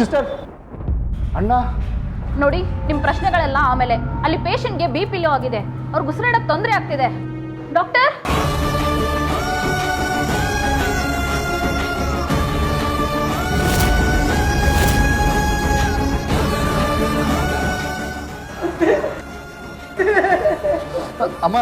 Sister. ಅಣ್ಣ. ನೋಡಿ ನಿಮ್ಮ ಪ್ರಶ್ನೆಗಳೆಲ್ಲ ಆಮೇಲೆ. ಅಲ್ಲಿ ಪೇಷಂಟ್ಗೆ ಬಿ ಪಿ ಲೋ ಆಗಿದೆ. ಅವ್ರಿಗೆ ಉಸಿರಾಡಕ್ಕೆ ತೊಂದರೆ ಆಗ್ತಿದೆ. ಡಾಕ್ಟರ್ ಅಮ್ಮ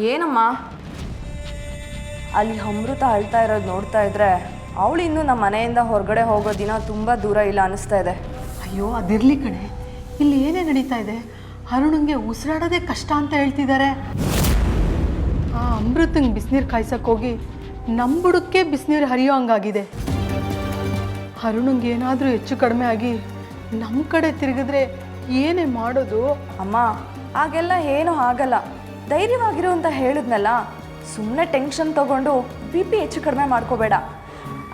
ಏನಮ್ಮ? ಅಲ್ಲಿ ಅಮೃತ ಅಳ್ತಾ ಇರೋದು ನೋಡ್ತಾ ಇದ್ರೆ ಅವಳು ಇನ್ನೂ ನಮ್ಮ ಮನೆಯಿಂದ ಹೊರಗಡೆ ಹೋಗೋ ದಿನ ತುಂಬ ದೂರ ಇಲ್ಲ ಅನಿಸ್ತಾ ಇದೆ. ಅಯ್ಯೋ ಅದಿರಲಿ ಕಣೆ. ಇಲ್ಲಿ ಏನೇ ನಡೀತಾ ಇದೆ? ಅರುಣಂಗೆ ಉಸಿರಾಡೋದೇ ಕಷ್ಟ ಅಂತ ಹೇಳ್ತಿದ್ದಾರೆ. ಆ ಅಮೃತಂಗೆ ಬಿಸಿನೀರು ಕಾಯ್ಸಕ್ಕೆ ಹೋಗಿ ನಮ್ಮ ಬುಡಕ್ಕೆ ಬಿಸಿನೀರು ಹರಿಯೋ ಹಂಗಾಗಿದೆ. ಅರುಣಂಗೆ ಏನಾದರೂ ಹೆಚ್ಚು ಕಡಿಮೆ ಆಗಿ ನಮ್ಮ ಕಡೆ ತಿರುಗಿದ್ರೆ ಏನೇ ಮಾಡೋದು? ಅಮ್ಮ ಹಾಗೆಲ್ಲ ಏನೂ ಆಗಲ್ಲ. ಧೈರ್ಯವಾಗಿರು ಅಂತ ಹೇಳಿದ್ನಲ್ಲ ಸುಮ್ಮನೆ ಟೆನ್ಷನ್ ತಗೊಂಡು ಬಿ ಪಿ ಹೆಚ್ಚು ಕಡಿಮೆ ಮಾಡ್ಕೋಬೇಡ.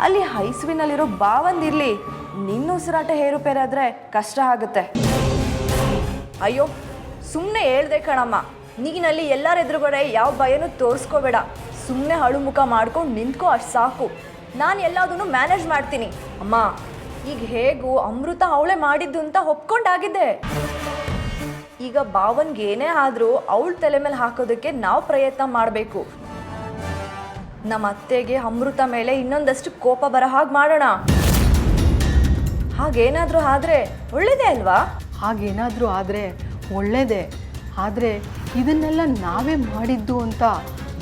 ಅಲ್ಲಿ ಹೈಸುವಿನಲ್ಲಿರೋ ಬಾವಂದಿರಲಿ ನಿನ್ನ ಉಸಿರಾಟ ಏರುಪೇರಾದರೆ ಕಷ್ಟ ಆಗುತ್ತೆ. ಅಯ್ಯೋ ಸುಮ್ಮನೆ ಹೇಳ್ದೆ ಕಣಮ್ಮ, ನೀನಲ್ಲಿ ಎಲ್ಲರ ಎದುರುಗಡೆ ಯಾವ ಭಯನೂ ತೋರಿಸ್ಕೋಬೇಡ. ಸುಮ್ಮನೆ ಹಳು ಮುಖ ಮಾಡ್ಕೊಂಡು ನಿಂತ್ಕೋ ಅಷ್ಟು ಸಾಕು. ನಾನು ಎಲ್ಲದನ್ನು ಮ್ಯಾನೇಜ್ ಮಾಡ್ತೀನಿ. ಅಮ್ಮ, ಈಗ ಹೇಗೂ ಅಮೃತ ಅವಳೇ ಮಾಡಿದ್ದು ಅಂತ ಒಪ್ಕೊಂಡಾಗಿದ್ದೆ ಈಗ ಭಾವನ್ಗೆ ಏನೇ ಆದರೂ ಅವಳ ತಲೆ ಮೇಲೆ ಹಾಕೋದಕ್ಕೆ ನಾವು ಪ್ರಯತ್ನ ಮಾಡಬೇಕು. ನಮ್ಮ ಅತ್ತೆಗೆ ಅಮೃತ ಮೇಲೆ ಇನ್ನೊಂದಷ್ಟು ಕೋಪ ಬರೋ ಹಾಗೆ ಮಾಡೋಣ. ಹಾಗೇನಾದರೂ ಆದರೆ ಒಳ್ಳೇದೇ ಅಲ್ವಾ? ಹಾಗೇನಾದರೂ ಆದರೆ ಒಳ್ಳೇದೇ. ಆದರೆ ಇದನ್ನೆಲ್ಲ ನಾವೇ ಮಾಡಿದ್ದು ಅಂತ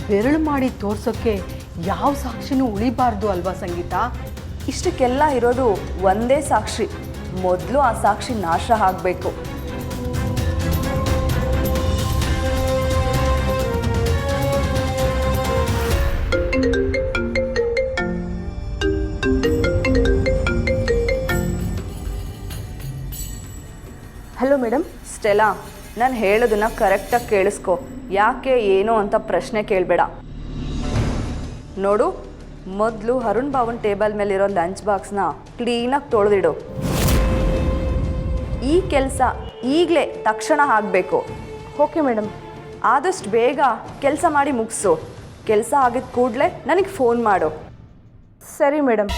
ಬೆರಳು ಮಾಡಿ ತೋರ್ಸೋಕ್ಕೆ ಯಾವ ಸಾಕ್ಷಿನೂ ಉಳಿಬಾರ್ದು ಅಲ್ವಾ ಸಂಗೀತ? ಇಷ್ಟಕ್ಕೆಲ್ಲ ಇರೋದು ಒಂದೇ ಸಾಕ್ಷಿ. ಮೊದಲು ಆ ಸಾಕ್ಷಿ ನಾಶ ಆಗಬೇಕು. ಹಲೋ ಮೇಡಮ್ ಸ್ಟೆಲಾ ನಾನು ಹೇಳೋದನ್ನ ಕರೆಕ್ಟಾಗಿ ಕೇಳಿಸ್ಕೊ. ಯಾಕೆ ಏನು ಅಂತ ಪ್ರಶ್ನೆ ಕೇಳಬೇಡ. ನೋಡು ಮೊದಲು ಅರುಣ್ ಬಾವನ್ ಟೇಬಲ್ ಮೇಲಿರೋ ಲಂಚ್ ಬಾಕ್ಸ್ನ ಕ್ಲೀನಾಗಿ ತೊಳೆದಿಡು. ಈ ಕೆಲಸ ಈಗಲೇ ತಕ್ಷಣ ಆಗಬೇಕು. ಓಕೆ ಮೇಡಮ್ ಆದಷ್ಟು ಬೇಗ ಕೆಲಸ ಮಾಡಿ ಮುಗಿಸು. ಕೆಲಸ ಆಗಿದ ಕೂಡಲೇ ನನಗೆ ಫೋನ್ ಮಾಡು. ಸರಿ ಮೇಡಮ್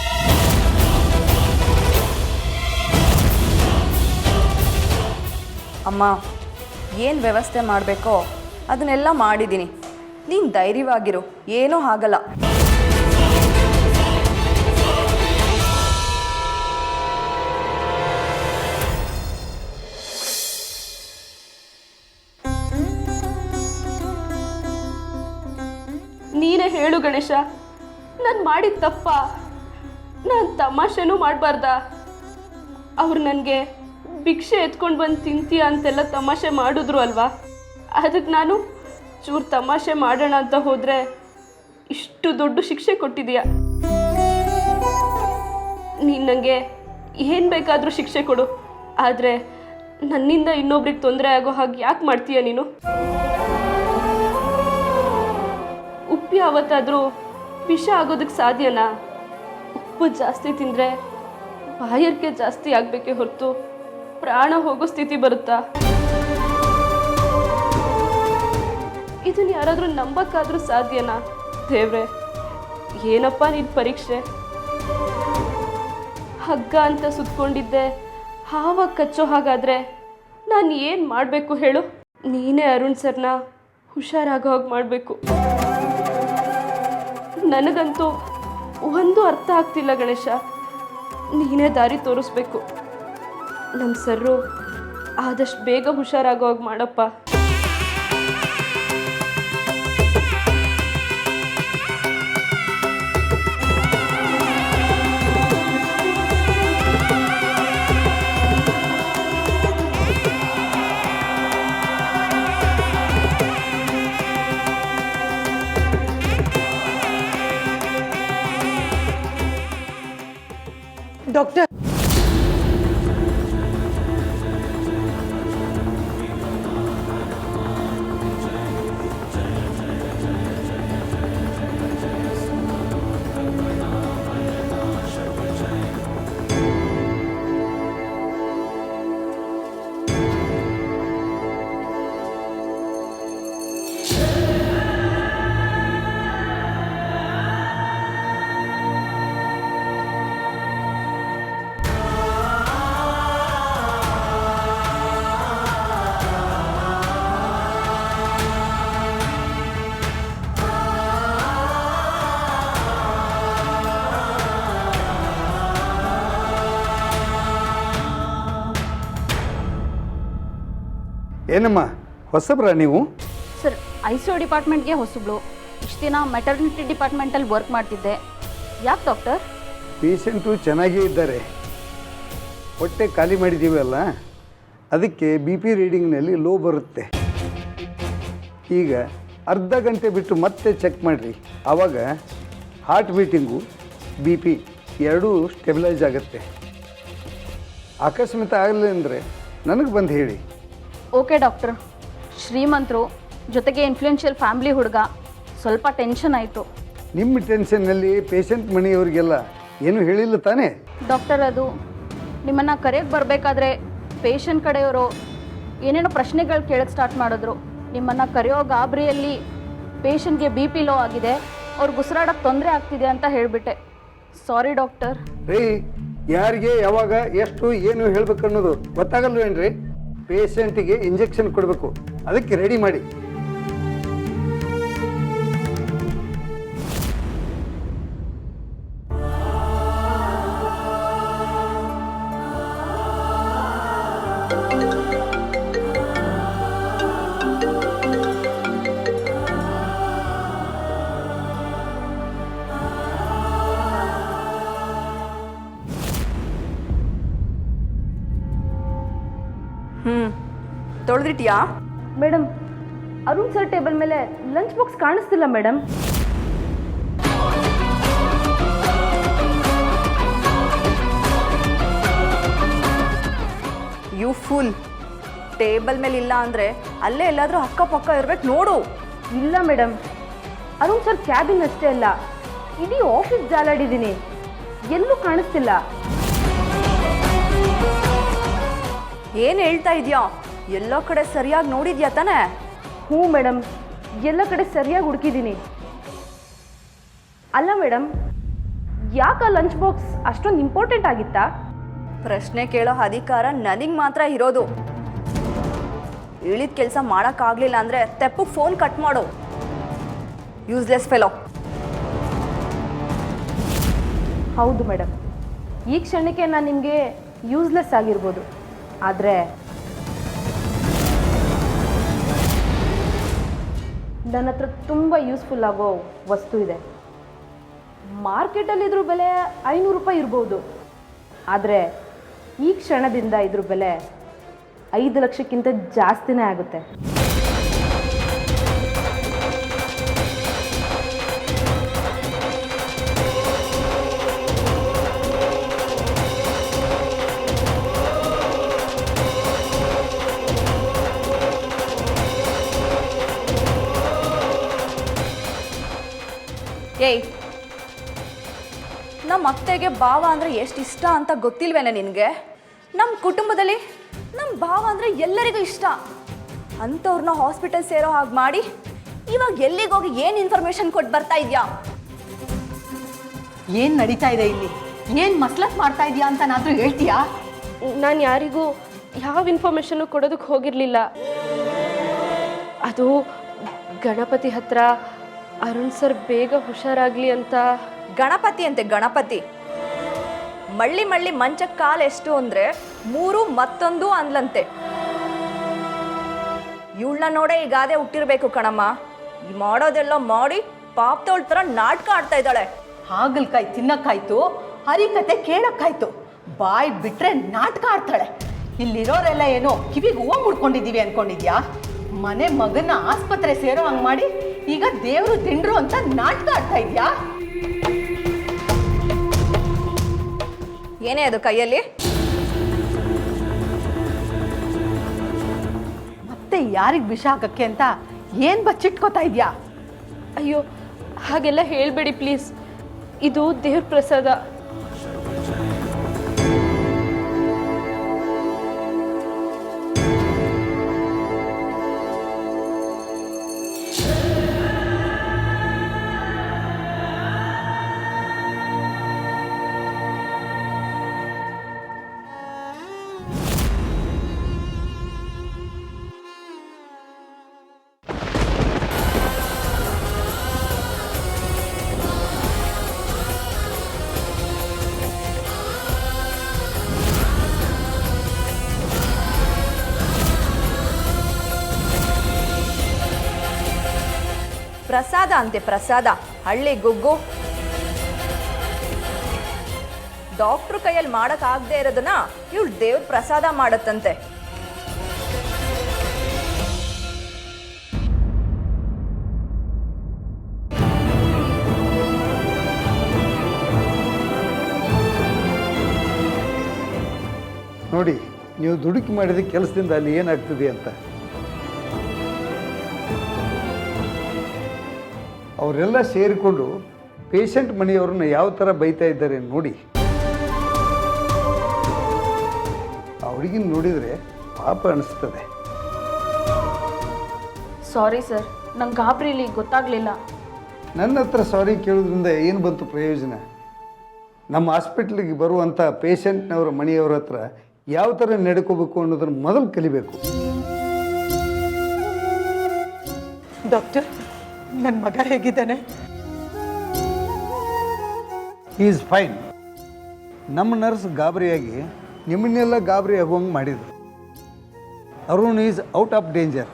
ಅಮ್ಮ, ಏನು ವ್ಯವಸ್ಥೆ ಮಾಡಬೇಕೋ ಅದನ್ನೆಲ್ಲ ಮಾಡಿದ್ದೀನಿ. ನೀನು ಧೈರ್ಯವಾಗಿರು, ಏನೂ ಆಗಲ್ಲ. ನೀನೇ ಹೇಳು ಗಣೇಶ, ನಾನು ಮಾಡಿದ ತಪ್ಪ. ನಾನು ತಮಾಷೆನೂ ಮಾಡಬಾರ್ದ. ಅವ್ರು ನನಗೆ ಭಿಕ್ಷೆ ಎತ್ಕೊಂಡು ಬಂದು ತಿಂತೀಯ ಅಂತೆಲ್ಲ ತಮಾಷೆ ಮಾಡಿದ್ರು ಅಲ್ವಾ? ಅದಕ್ಕೆ ನಾನು ಚೂರು ತಮಾಷೆ ಮಾಡೋಣ ಅಂತ ಹೋದರೆ ಇಷ್ಟು ದೊಡ್ಡ ಶಿಕ್ಷೆ ಕೊಟ್ಟಿದೀಯ ನೀನು ನನಗೆ ಏನು ಬೇಕಾದರೂ ಶಿಕ್ಷೆ ಕೊಡು. ಆದರೆ ನನ್ನಿಂದ ಇನ್ನೊಬ್ರಿಗೆ ತೊಂದರೆ ಆಗೋ ಹಾಗೆ ಯಾಕೆ ಮಾಡ್ತೀಯ ನೀನು? ಉಪ್ಪು ಯಾವತ್ತಾದರೂ ವಿಷ ಆಗೋದಕ್ಕೆ ಸಾಧ್ಯನಾ? ಉಪ್ಪು ಜಾಸ್ತಿ ತಿಂದರೆ ಬಾಯರ್ಕೆ ಜಾಸ್ತಿ ಆಗಬೇಕೇ ಹೊರತು. ಪ್ರಾಣ ಹೋಗೋ ಸ್ಥಿತಿ ಬರುತ್ತಾ? ಇದನ್ನ ಯಾರಾದರೂ ನಂಬಕ್ಕಾದ್ರೂ ಸಾಧ್ಯನಾ? ದೇವ್ರೆ, ಏನಪ್ಪ ನಿನ್ನ ಪರೀಕ್ಷೆ? ಹಗ್ಗ ಅಂತ ಸುತ್ಕೊಂಡಿದ್ದೆ ಹಾವ ಕಚ್ಚೋ ಹಾಗಾದ್ರೆ ನಾನು ಏನು ಮಾಡಬೇಕು ಹೇಳು? ನೀನೇ ಅರುಣ್ ಸರ್ನ ಹುಷಾರಾಗೋ ಹಾಗೆ ಮಾಡಬೇಕು. ನನಗಂತೂ ಒಂದು ಅರ್ಥ ಆಗ್ತಿಲ್ಲ ಗಣೇಶ. ನೀನೇ ದಾರಿ ತೋರಿಸ್ಬೇಕು. ನಮ್ಮ ಸರ್ರು ಆದಷ್ಟು ಬೇಗ ಹುಷಾರಾಗೋ ಹಾಗೆ ಮಾಡಪ್ಪ. ಡಾಕ್ಟರ್ ಏನಮ್ಮ ಹೊಸಬ್ರಾ ನೀವು? ಸರ್ ಐ ಸಿ ಯು ಡಿಪಾರ್ಟ್ಮೆಂಟ್ಗೆ ಹೊಸಬ್ಳು. ಇಷ್ಟು ದಿನ ಮೆಟರ್ನಿಟಿ ಡಿಪಾರ್ಟ್ಮೆಂಟಲ್ಲಿ ವರ್ಕ್ ಮಾಡ್ತಿದ್ದೆ. ಯಾಕೆ ಡಾಕ್ಟರ್ ಪೇಷಂಟು ಚೆನ್ನಾಗೇ ಇದ್ದಾರೆ. ಹೊಟ್ಟೆ ಖಾಲಿ ಮಾಡಿದ್ದೀವಲ್ಲ ಅದಕ್ಕೆ ಬಿ ಪಿ ರೀಡಿಂಗ್ನಲ್ಲಿ ಲೋ ಬರುತ್ತೆ. ಈಗ ಅರ್ಧ ಗಂಟೆ ಬಿಟ್ಟು ಮತ್ತೆ ಚೆಕ್ ಮಾಡಿರಿ. ಆವಾಗ ಹಾರ್ಟ್ ಬೀಟಿಂಗು ಬಿ ಪಿ ಎರಡೂ ಸ್ಟೆಬಿಲೈಸ್ ಆಗುತ್ತೆ. ಅಕಸ್ಮಾತ್ ಆಗಲಿಲ್ಲ ಅಂದರೆ ನನಗೆ ಬಂದು ಹೇಳಿ. Okay doctor. ಶ್ರೀಮಂತರು ಜೊತೆಗೆ ಇನ್ಫ್ಲೂಯೆನ್ಷಿಯಲ್ ಫ್ಯಾಮಿಲಿ ಹುಡುಗ ಸ್ವಲ್ಪ ಟೆನ್ಷನ್ ಆಯಿತು. ನಿಮ್ಮ ಟೆನ್ಷನ್ನಲ್ಲಿ ಪೇಷಂಟ್ ಮನೆಯವರಿಗೆಲ್ಲ ಏನು ಹೇಳಿಲ್ಲ ತಾನೇ? ಡಾಕ್ಟರ್ ಅದು ನಿಮ್ಮನ್ನು ಕರೆಯೋಕ್ಕೆ ಬರಬೇಕಾದ್ರೆ ಪೇಷಂಟ್ ಕಡೆಯವರು ಏನೇನೋ ಪ್ರಶ್ನೆಗಳು ಕೇಳಕ್ಕೆ ಸ್ಟಾರ್ಟ್ ಮಾಡಿದ್ರು. ನಿಮ್ಮನ್ನು ಕರೆಯೋ ಗಾಬರಿಯಲ್ಲಿ ಪೇಷಂಟ್ಗೆ ಬಿ ಪಿ ಲೋ ಆಗಿದೆ ಅವ್ರಿಗೆ ಉಸಿರಾಡೋಕ್ಕೆ ತೊಂದರೆ ಆಗ್ತಿದೆ ಅಂತ ಹೇಳಿಬಿಟ್ಟೆ. Sorry doctor. ರೀ ಯಾರಿಗೆ ಯಾವಾಗ ಎಷ್ಟು ಏನು ಹೇಳ್ಬೇಕು ಅನ್ನೋದು ಗೊತ್ತಾಗಲ್ವೇನ್ರಿ? ಪೇಷಂಟಿಗೆ ಇಂಜೆಕ್ಷನ್ ಕೊಡಬೇಕು. ಅದಕ್ಕೆ ರೆಡಿ ಮಾಡಿ. ತೊಳೆದಿಟ್ಯಾ ಮೇಡಮ್ ಅರುಣ್ ಸರ್ ಟೇಬಲ್ ಮೇಲೆ ಲಂಚ್ ಬಾಕ್ಸ್ ಕಾಣಿಸ್ತಿಲ್ಲ ಮೇಡಮ್ ಯು ಫುಲ್. ಟೇಬಲ್ ಮೇಲೆ ಇಲ್ಲ ಅಂದರೆ ಅಲ್ಲೇ ಎಲ್ಲಾದರೂ ಅಕ್ಕಪಕ್ಕ ಇರ್ಬೇಕು ನೋಡು. ಇಲ್ಲ ಮೇಡಮ್ ಅರುಣ್ ಸರ್ ಕ್ಯಾಬಿನ್ ಅಷ್ಟೇ ಅಲ್ಲ ಇಡೀ ಆಫೀಸ್ ಜಾಲಾಡಿದ್ದೀನಿ ಎಲ್ಲೂ ಕಾಣಿಸ್ತಿಲ್ಲ. ಏನು ಹೇಳ್ತಾ ಇದೆಯಾ? ಎಲ್ಲೋ ಕಡೆ ಸರಿಯಾಗಿ ನೋಡಿದ್ಯಾ ತಾನೆ? ಹ್ಞೂ ಮೇಡಮ್ ಎಲ್ಲ ಕಡೆ ಸರಿಯಾಗಿ ಹುಡುಕಿದ್ದೀನಿ. ಅಲ್ಲ ಮೇಡಮ್ ಯಾಕೆ ಲಂಚ್ ಬಾಕ್ಸ್ ಅಷ್ಟೊಂದು ಇಂಪಾರ್ಟೆಂಟ್ ಆಗಿತ್ತಾ? ಪ್ರಶ್ನೆ ಕೇಳೋ ಅಧಿಕಾರ ನನಗೆ ಮಾತ್ರ ಇರೋದು. ಹೇಳಿದ ಕೆಲಸ ಮಾಡೋಕ್ಕಾಗಲಿಲ್ಲ ಅಂದರೆ ತೆಪ್ಪಗೆ ಫೋನ್ ಕಟ್ ಮಾಡು. ಯೂಸ್ಲೆಸ್ ಫೆಲೋ ಹೌದು ಮೇಡಮ್ ಈ ಕ್ಷಣಕ್ಕೆ ನಾನು ನಿಮಗೆ ಯೂಸ್ಲೆಸ್ ಆಗಿರ್ಬೋದು. ಆದರೆ ನನ್ನ ಹತ್ರ ತುಂಬ ಯೂಸ್ಫುಲ್ ಆಗೋ ವಸ್ತು ಇದೆ. ಮಾರ್ಕೆಟಲ್ಲಿ ಇದ್ರ ಬೆಲೆ ಐನೂರು ರೂಪಾಯಿ ಇರ್ಬೋದು. ಆದರೆ ಈ ಕ್ಷಣದಿಂದ ಇದ್ರ ಬೆಲೆ ಐದು ಲಕ್ಷಕ್ಕಿಂತ ಜಾಸ್ತಿನೇ ಆಗುತ್ತೆ. ಅತ್ತೆಗೆ ಭಾವ ಅಂದರೆ ಎಷ್ಟು ಇಷ್ಟ ಅಂತ ಗೊತ್ತಿಲ್ವೇನೆ ನಿನಗೆ? ನಮ್ಮ ಕುಟುಂಬದಲ್ಲಿ ನಮ್ಮ ಭಾವ ಅಂದರೆ ಎಲ್ಲರಿಗೂ ಇಷ್ಟ. ಅಂಥವ್ರನ್ನ ಹಾಸ್ಪಿಟಲ್ ಸೇರೋ ಹಾಗೆ ಮಾಡಿ ಇವಾಗ ಎಲ್ಲಿಗೋಗಿ ಏನು ಇನ್ಫಾರ್ಮೇಷನ್ ಕೊಟ್ಟು ಬರ್ತಾ ಇದೆಯಾ? ಏನು ನಡೀತಾ ಇದೆ ಇಲ್ಲಿ? ಏನು ಮಸ್ಲತ್ ಮಾಡ್ತಾ ಇದೆಯಾ ಅಂತನಾದರೂ ಹೇಳ್ತೀಯಾ? ನಾನು ಯಾರಿಗೂ ಯಾವ ಇನ್ಫಾರ್ಮೇಷನ್ನು ಕೊಡೋದಕ್ಕೆ ಹೋಗಿರಲಿಲ್ಲ. ಅದು ಗಣಪತಿ ಹತ್ರ ಅರುಣ್ ಸರ್ ಬೇಗ ಹುಷಾರಾಗಲಿ ಅಂತ. ಗಣಪತಿ ಅಂತೆ ಗಣಪತಿ. ಮಳ್ಳಿ ಮಳ್ಳಿ ಮಂಚ ಕಾಲು ಎಷ್ಟು ಅಂದರೆ ಮೂರು ಮತ್ತೊಂದು ಅಂದ್ಲಂತೆ. ಇವಳನ್ನ ನೋಡೇ ಈ ಗಾದೆ ಹುಟ್ಟಿರ್ಬೇಕು ಕಣಮ್ಮ. ಈ ಮಾಡೋದೆಲ್ಲ ಮಾಡಿ ಪಾಪ್ತವಳ ಥರ ನಾಟಕ ಆಡ್ತಾ ಇದ್ದಾಳೆ. ಹಾಗಲ್ಕಾಯಿ ತಿನ್ನಕ್ಕಾಯ್ತು, ಹರಿಕತೆ ಕೇಳಕ್ಕಾಯ್ತು, ಬಾಯ್ ಬಿಟ್ರೆ ನಾಟಕ ಆಡ್ತಾಳೆ. ಇಲ್ಲಿರೋರೆಲ್ಲ ಏನೋ ಕಿವಿಗೆ ಹೂವು ಮುಡ್ಕೊಂಡಿದ್ದೀವಿ ಅನ್ಕೊಂಡಿದ್ಯಾ? ಮನೆ ಮಗನ ಆಸ್ಪತ್ರೆ ಸೇರೋ ಹಂಗ್ ಮಾಡಿ ಈಗ ದೇವರು ತಿಂಡ್ರು ಅಂತ ನಾಟಕ ಆಡ್ತಾ ಇದ್ಯಾ? ಏನೇ ಅದು ಕೈಯಲ್ಲಿ? ಮತ್ತೆ ಯಾರಿಗೆ ವಿಷ ಹಾಕಕ್ಕೆ ಅಂತ ಏನ್ ಬಚ್ಚಿಟ್ಕೋತಾ ಇದೆಯಾ? ಅಯ್ಯೋ ಹಾಗೆಲ್ಲ ಹೇಳಬೇಡಿ ಪ್ಲೀಸ್. ಇದು ದೇವ್ರ ಪ್ರಸಾದ. ಪ್ರಸಾದ ಅಂತೆ, ಪ್ರಸಾದ. ಹಳ್ಳಿ ಗುಗ್ಗು. ಡಾಕ್ಟ್ರು ಕೈಯಲ್ಲಿ ಮಾಡೋಕ್ಕಾಗದೇ ಇರೋದನ್ನ ಇವಳು ದೇವ್ರ ಪ್ರಸಾದ ಮಾಡತ್ತಂತೆ. ನೋಡಿ, ನೀವು ದುಡುಕಿ ಮಾಡಿದ ಕೆಲಸದಿಂದ ಅಲ್ಲಿ ಏನಾಗ್ತದೆ ಅಂತ. ಅವರೆಲ್ಲ ಸೇರಿಕೊಂಡು ಪೇಷಂಟ್ ಮನೆಯವ್ರನ್ನ ಯಾವ ಥರ ಬೈತಾ ಇದ್ದಾರೆ ನೋಡಿ. ಆ ಹುಡುಗಿನ ನೋಡಿದರೆ ಪಾಪ ಅನಿಸ್ತದೆ. ಸಾರಿ ಸರ್ ನಂಗೆ ಗಾಬರಿಲಿ ಗೊತ್ತಾಗಲಿಲ್ಲ. ನನ್ನ ಹತ್ರ ಸಾರಿ ಕೇಳೋದ್ರಿಂದ ಏನು ಬಂತು ಪ್ರಯೋಜನ? ನಮ್ಮ ಹಾಸ್ಪಿಟ್ಲಿಗೆ ಬರುವಂಥ ಪೇಷಂಟ್ನವರ ಮನೆಯವ್ರ ಹತ್ರ ಯಾವ ಥರ ನಡ್ಕೋಬೇಕು ಅನ್ನೋದನ್ನು ಮೊದಲು ಕಲಿಬೇಕು. ಡಾಕ್ಟರ್ ನನ್ನ ಮಗ ಹೇಗಿದ್ದಾನೆ? ಈಸ್ ಫೈನ್ ನಮ್ಮ ನರ್ಸ್ ಗಾಬರಿಯಾಗಿ ನಿಮ್ಮನ್ನೆಲ್ಲ ಗಾಬರಿ ಆಗುವಂಗೆ ಮಾಡಿದರು. Arun is out of danger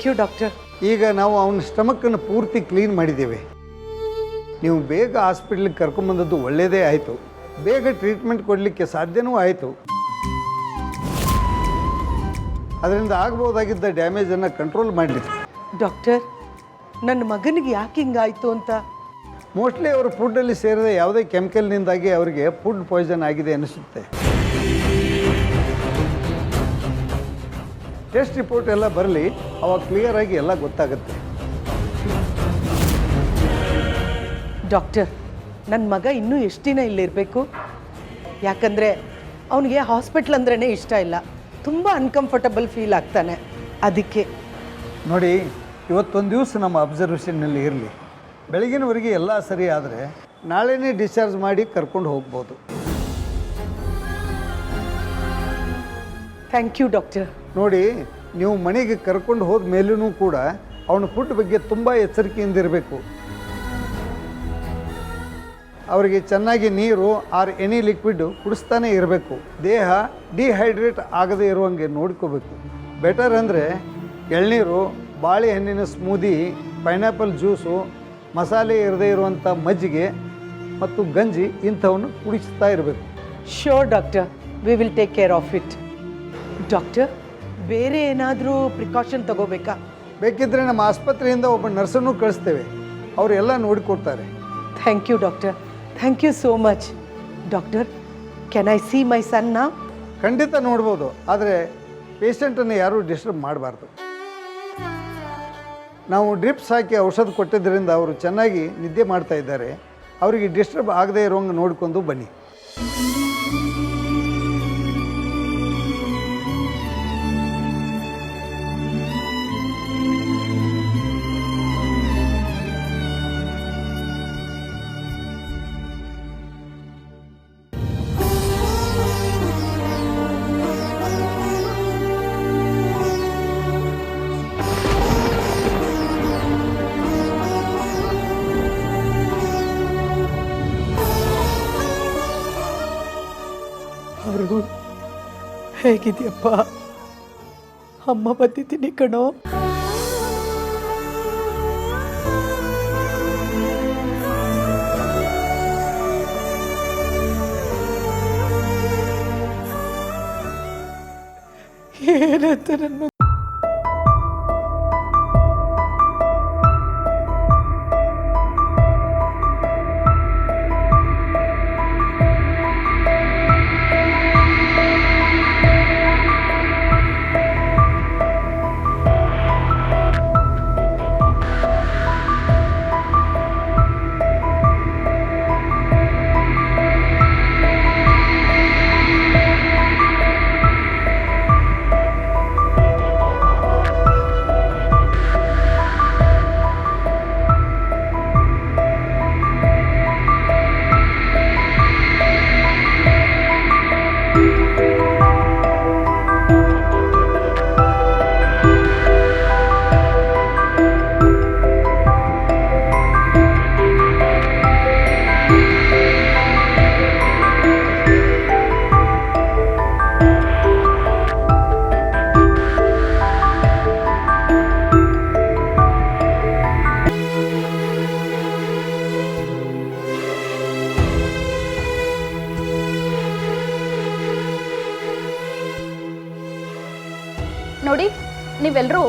thank you doctor ಈಗ ನಾವು ಅವನ ಸ್ಟಮಕ್ಕನ್ನು ಪೂರ್ತಿ ಕ್ಲೀನ್ ಮಾಡಿದ್ದೇವೆ. ನೀವು ಬೇಗ ಹಾಸ್ಪಿಟ್ಲಿಗೆ ಕರ್ಕೊಂಬಂದದ್ದು ಒಳ್ಳೆಯದೇ ಆಯಿತು. ಬೇಗ ಟ್ರೀಟ್ಮೆಂಟ್ ಕೊಡಲಿಕ್ಕೆ ಸಾಧ್ಯನೂ ಆಯಿತು. ಅದರಿಂದ ಆಗ್ಬೋದಾಗಿದ್ದ ಡ್ಯಾಮೇಜನ್ನು ಕಂಟ್ರೋಲ್ ಮಾಡಲಿಕ್ಕೆ ಡಾಕ್ಟರ್ ನನ್ನ ಮಗನಿಗೆ ಯಾಕೆ ಹಿಂಗಾಯ್ತು ಅಂತ? ಮೋಸ್ಟ್ಲಿ ಅವರು ಫುಡ್ಡಲ್ಲಿ ಸೇರಿದ ಯಾವುದೇ ಕೆಮಿಕಲ್ನಿಂದಾಗಿ ಅವರಿಗೆ ಫುಡ್ ಪಾಯ್ಸನ್ ಆಗಿದೆ ಅನಿಸುತ್ತೆ ಟೆಸ್ಟ್ ರಿಪೋರ್ಟ್ ಎಲ್ಲ ಬರಲಿ ಅವಾಗ ಕ್ಲಿಯರಾಗಿ ಎಲ್ಲ ಗೊತ್ತಾಗುತ್ತೆ. ಡಾಕ್ಟರ್ ನನ್ನ ಮಗ ಇನ್ನೂ ಎಷ್ಟು ದಿನ ಇಲ್ಲಿರಬೇಕು ಯಾಕಂದರೆ ಅವನಿಗೆ ಹಾಸ್ಪಿಟ್ಲ್ ಅಂದ್ರೇ ಇಷ್ಟ ಇಲ್ಲ. ತುಂಬ ಅನ್ಕಂಫರ್ಟಬಲ್ ಫೀಲ್ ಆಗ್ತಾನೆ. ಅದಕ್ಕೆ. ನೋಡಿ ಇವತ್ತೊಂದು ದಿವಸ ನಮ್ಮ ಅಬ್ಸರ್ವೇಷನ್ನಲ್ಲಿ ಇರಲಿ. ಬೆಳಗಿನವರೆಗೆ ಎಲ್ಲ ಸರಿ ಆದರೆ ನಾಳೆನೇ ಡಿಸ್ಚಾರ್ಜ್ ಮಾಡಿ ಕರ್ಕೊಂಡು ಹೋಗ್ಬೋದು. ಥ್ಯಾಂಕ್ ಯು ಡಾಕ್ಟರ್ ನೋಡಿ ನೀವು ಮನೆಗೆ ಕರ್ಕೊಂಡು ಹೋದ ಮೇಲೂ ಕೂಡ ಅವನ ಫುಡ್ ಬಗ್ಗೆ ತುಂಬ ಎಚ್ಚರಿಕೆಯಿಂದ ಇರಬೇಕು. ಅವರಿಗೆ ಚೆನ್ನಾಗಿ ನೀರು ಆರ್ ಎನಿ ಲಿಕ್ವಿಡ್ ಕುಡಿಸ್ತಾನೆ ಇರಬೇಕು. ದೇಹ ಡಿಹೈಡ್ರೇಟ್ ಆಗದೇ ಇರುವಂಗೆ ನೋಡ್ಕೋಬೇಕು. ಬೆಟರ್ ಅಂದರೆ ಎಳ್ನೀರು ಬಾಳೆಹಣ್ಣಿನ ಸ್ಮೂದಿ ಪೈನಾಪಲ್ ಜ್ಯೂಸು ಮಸಾಲೆ ಇರದೇ ಇರುವಂಥ ಮಜ್ಜಿಗೆ ಮತ್ತು ಗಂಜಿ ಇಂಥವನ್ನು ಕುಡಿಸ್ತಾ ಇರಬೇಕು. Sure doctor we will take care of it doctor ಬೇರೆ ಏನಾದರೂ ಪ್ರಿಕಾಷನ್ ತಗೋಬೇಕಾ? ಬೇಕಿದ್ದರೆ ನಮ್ಮ ಆಸ್ಪತ್ರೆಯಿಂದ ಒಬ್ಬ ನರ್ಸನ್ನು ಕಳಿಸ್ತೇವೆ. ಅವರೆಲ್ಲ ನೋಡಿಕೊಡ್ತಾರೆ thank you doctor. Thank you so much doctor can I see my son ನಾ ಖಂಡಿತ ನೋಡ್ಬೋದು. ಆದರೆ ಪೇಷಂಟನ್ನು ಯಾರೂ ಡಿಸ್ಟರ್ಬ್ ಮಾಡಬಾರ್ದು. ನಾವು ಡ್ರಿಪ್ಸ್ ಹಾಕಿ ಔಷಧ ಕೊಟ್ಟಿದ್ದರಿಂದ ಅವರು ಚೆನ್ನಾಗಿ ನಿದ್ದೆ ಮಾಡ್ತಾ ಇದ್ದಾರೆ. ಅವರಿಗೆ ಡಿಸ್ಟರ್ಬ್ ಆಗದೇ ಇರೋಂಗೆ ನೋಡ್ಕೊಂಡು ಬನ್ನಿ. ಹೇಗಿದೆಯಪ್ಪ? ಅಮ್ಮ ಬಂದಿದ್ದೀನಿ ಕಣೋ. ಏನಂತ ನನ್ನ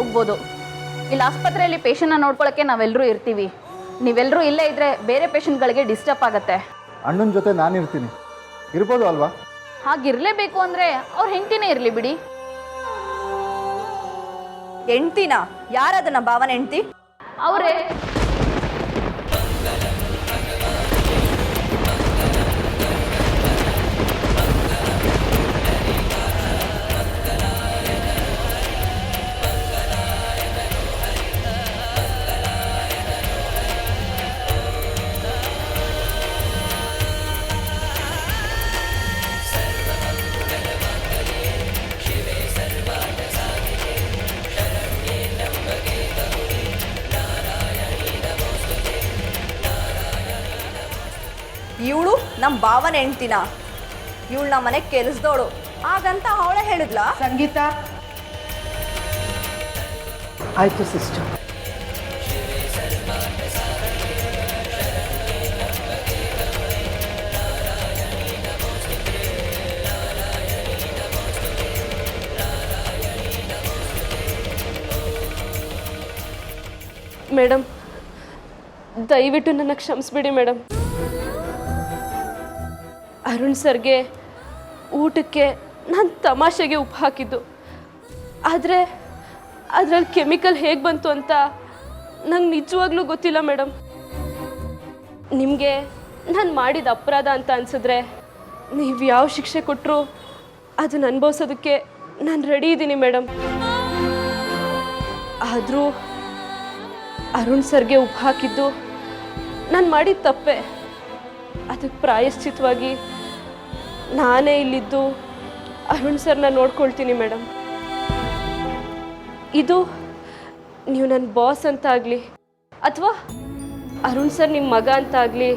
ಹೋಗ್ಬೋದು. ಇಲ್ಲಿ ಆಸ್ಪತ್ರೆಯಲ್ಲಿ ಪೇಷಂಟ್ನ ನೋಡ್ಕೊಳ್ಳೋಕ್ಕೆ ನಾವೆಲ್ಲರೂ ಇರ್ತೀವಿ. ನೀವೆಲ್ಲರೂ ಇಲ್ಲೇ ಇದ್ದರೆ ಬೇರೆ ಪೇಷಂಟ್ಗಳಿಗೆ ಡಿಸ್ಟರ್ಬ್ ಆಗುತ್ತೆ. ಅಣ್ಣನ ಜೊತೆ ನಾನು ಇರ್ತೀನಿ. ಇರ್ಬೋದು ಅಲ್ವಾ? ಹಾಗಿರಲೇಬೇಕು ಅಂದರೆ ಅವ್ರ ಹೆಂಡತಿನೇ ಇರಲಿ ಬಿಡಿ. ಹೆಂಡ್ತಿನ? ಯಾರದನ್ನ ಭಾವನ ಹೆಂಡ್ತಿ? ಅವರೇ ನಮ್ಮ ಭಾವನ ಹೆಂಡ್ತಿನ? ಇವಳು ನಮ್ಮ ಮನೆಗೆ ಕೆಲಸದೋಳು ಹಾಗಂತ ಅವಳೇ ಹೇಳಿದ್ಲಾ? ಸಂಗೀತ. ಆಯಿತು ಸಿಸ್ಟರ್. ಮೇಡಮ್ ದಯವಿಟ್ಟು ನನ್ನ ಕ್ಷಮಿಸ್ಬಿಡಿ ಮೇಡಮ್ ಅರುಣ್ ಸರ್ಗೆ ಊಟಕ್ಕೆ ನಾನು ತಮಾಷೆಗೆ ಉಪ್ಪು ಹಾಕಿದ್ದು. ಆದರೆ ಅದರಲ್ಲಿ ಕೆಮಿಕಲ್ ಹೇಗೆ ಬಂತು ಅಂತ ನಂಗೆ ನಿಜವಾಗ್ಲೂ ಗೊತ್ತಿಲ್ಲ ಮೇಡಮ್ ನಿಮಗೆ ನಾನು ಮಾಡಿದ ಅಪರಾಧ ಅಂತ ಅನಿಸಿದ್ರೆ ನೀವು ಯಾವ ಶಿಕ್ಷೆ ಕೊಟ್ಟರು ಅದನ್ನು ಅನುಭವಿಸೋದಕ್ಕೆ ನಾನು ರೆಡಿ ಇದ್ದೀನಿ ಮೇಡಮ್ ಆದರೂ ಅರುಣ್ ಸರ್ಗೆ ಉಪ್ಪು ಹಾಕಿದ್ದು ನಾನು ಮಾಡಿದ ತಪ್ಪೆ. ಅದಕ್ಕೆ ಪ್ರಾಯಶ್ಚಿತವಾಗಿ ನಾನೇ ಇಲ್ಲಿದ್ದು. ಅರುಣ್ ಸರ್ನ ನೋಡ್ಕೊಳ್ತೀನಿ ಮೇಡಮ್. ಇದು ನೀವು ನನ್ನ ಬಾಸ್ ಅಂತ ಆಗಲಿ ಅಥವಾ ಅರುಣ್ ಸರ್ ನಿಮ್ಮ ಮಗ ಅಂತ ಆಗಲಿ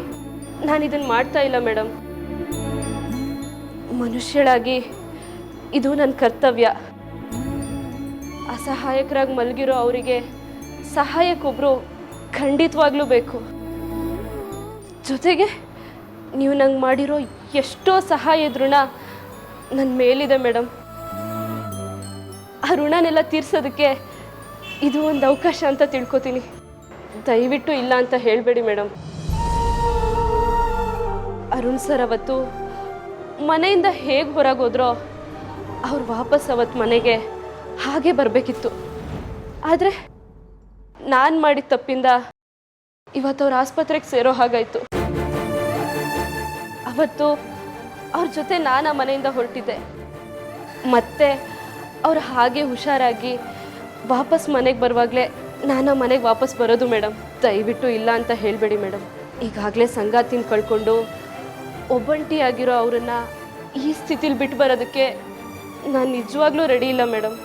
ನಾನು ಇದನ್ನು ಮಾಡ್ತಾ ಇಲ್ಲ ಮೇಡಮ್. ಮನುಷ್ಯಳಾಗಿ ಇದು ನನ್ನ ಕರ್ತವ್ಯ. ಅಸಹಾಯಕರಾಗಿ ಮಲಗಿರೋ ಅವರಿಗೆ ಸಹಾಯಕ್ಕೊಬ್ಬರು ಖಂಡಿತವಾಗ್ಲೂ ಬೇಕು. ಜೊತೆಗೆ ನೀವು ನಂಗೆ ಮಾಡಿರೋ ಎಷ್ಟೋ ಸಹಾಯದ ಋಣ ನನ್ನ ಮೇಲಿದೆ ಮೇಡಮ್ ಆ ಋಣನೆಲ್ಲ ತೀರ್ಸೋದಕ್ಕೆ ಇದು ಒಂದು ಅವಕಾಶ ಅಂತ ತಿಳ್ಕೊತೀನಿ. ದಯವಿಟ್ಟು ಇಲ್ಲ ಅಂತ ಹೇಳಬೇಡಿ ಮೇಡಮ್ ಅರುಣ್ ಸರ್ ಅವತ್ತು ಮನೆಯಿಂದ ಹೇಗೆ ಹೊರಗೋದ್ರೋ ಅವ್ರು ವಾಪಸ್ ಅವತ್ತು ಮನೆಗೆ ಹಾಗೆ ಬರಬೇಕಿತ್ತು. ಆದರೆ ನಾನು ಮಾಡಿದ ತಪ್ಪಿಂದ ಇವತ್ತು ಅವ್ರ ಆಸ್ಪತ್ರೆಗೆ ಸೇರೋ ಹಾಗಾಯಿತು. ಅವತ್ತು ಅವ್ರ ಜೊತೆ ನಾನು ಆ ಮನೆಯಿಂದ ಹೊರಟಿದ್ದೆ. ಮತ್ತೆ ಅವ್ರು ಹಾಗೆ ಹುಷಾರಾಗಿ ವಾಪಸ್ ಮನೆಗೆ ಬರುವಾಗಲೇ ನಾನು ಆ ಮನೆಗೆ ವಾಪಸ್ ಬರೋದು ಮೇಡಮ್ ದಯವಿಟ್ಟು ಇಲ್ಲ ಅಂತ ಹೇಳಬೇಡಿ ಮೇಡಮ್ ಈಗಾಗಲೇ ಸಂಗಾತಿನ ಕಳ್ಕೊಂಡು ಒಬ್ಬಂಟಿಯಾಗಿರೋ ಅವರನ್ನು ಈ ಸ್ಥಿತಿಲಿ ಬಿಟ್ಟು ಬರೋದಕ್ಕೆ ನಾನು ನಿಜವಾಗ್ಲೂ ರೆಡಿ ಇಲ್ಲ ಮೇಡಮ್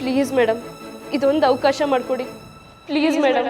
ಪ್ಲೀಸ್ ಮೇಡಮ್ ಇದೊಂದು ಅವಕಾಶ ಮಾಡಿಕೊಡಿ. Please madam